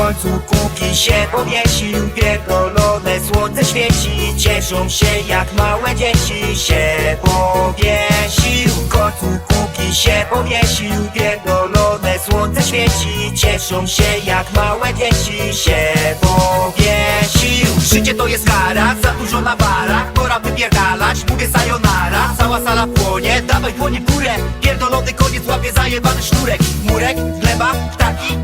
końcu kuki się powiesił Pierdolone słońce świeci. Cieszą się jak małe dzieci się powiesił W końcu kuki się powiesił Pierdolone słońce świeci. Cieszą się jak małe dzieci się powiesił Życie to jest kara, za dużo na barach. Pora wypierdalać, mówię sayonara. Cała sala płonie, dawaj dłonie w górę. Pierdolony koniec łapie zajebany sznurek. Murek, gleba, ptaki,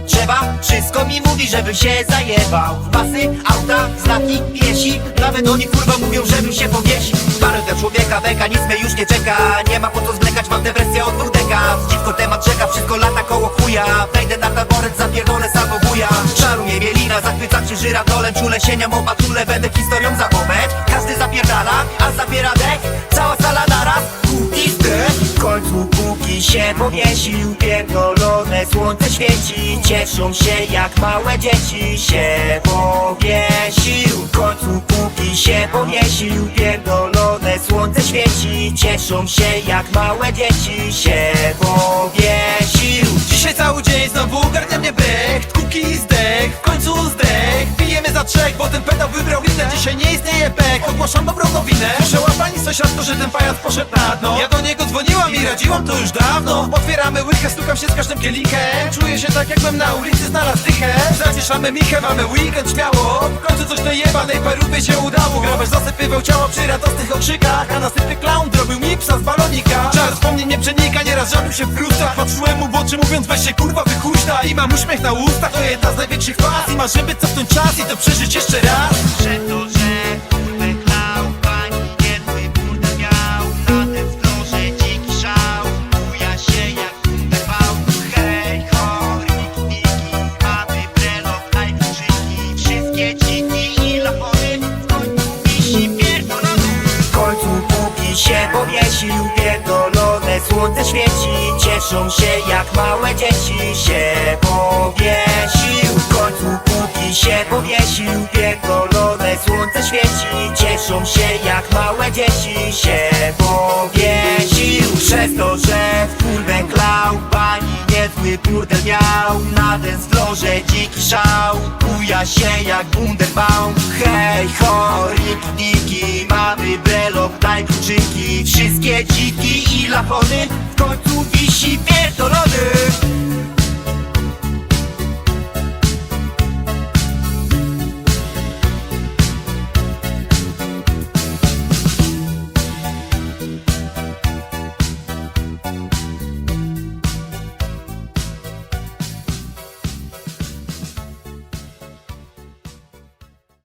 Wszystko mi mówi, żebym się zajebał. Pasy, auta, znaki, piesi Nawet oni kurwa mówią, żebym się powiesił Parę dla człowieka, beka, nic mnie już nie czeka. Nie ma po co zwlekać, mam depresję od dwóch dekad Dziwko temat czeka, wszystko lata koło chuja. Wejdę na taboret, zapierdolę samobuja. Czaruje mielina, zachwycam się żyratolem Czule sienia, mowa czule, będę historią za Każdy zapierdala, a zabiera dek Cała sala naraz, kuki zdech W końcu kuki się powiesił Słońce świeci Cieszą się jak małe dzieci. Się powiesił W końcu kuki się powiesił. Pierdolone słońce świeci Cieszą się jak małe dzieci. Się powiesił. Dzisiaj cały dzień znowu ogarnia mnie brecht Kuki zdech, w końcu trzech, bo ten pedał wybrał winę Dzisiaj nie istnieje pek, ogłaszam dobrą nowinę Słyszała pani sąsiadko, że ten pajac poszedł na dno? Ja do niego dzwoniłam i radziłam to już dawno. Otwieramy łychę, stukam się z każdym kielichem. Czuję się tak jakbym na ulicy znalazł dychę. Zacieszamy michę, mamy weekend śmiało. W końcu coś tej jebanej parupie się udało Grabesz zasypywał ciało przy radosnych okrzykach A następny clown zrobił mi psa z balonika. Czar wspomnień nie przenika, nieraz żabił się w brustach Patrzyłem mu w oczy mówiąc weź się kurwa wychuśta I mam uśmiech na ustach, to jedna z największych faz. I marzymy cofnąć czas i to przeżyć jeszcze raz się powiesił Pierdolone słońce świeci. Cieszą się jak małe dzieci się powiesił. W końcu kuki się powiesił Pierdolone słońce świeci. Cieszą się jak małe dzieci się powiesił. Przez to, że w kurwę klał Pani niezły burdel miał. Na dance dziki szał Buja się jak Wunderbaum brelok, daj Wszystkie dziki i lachony W końcu wisi pierdolony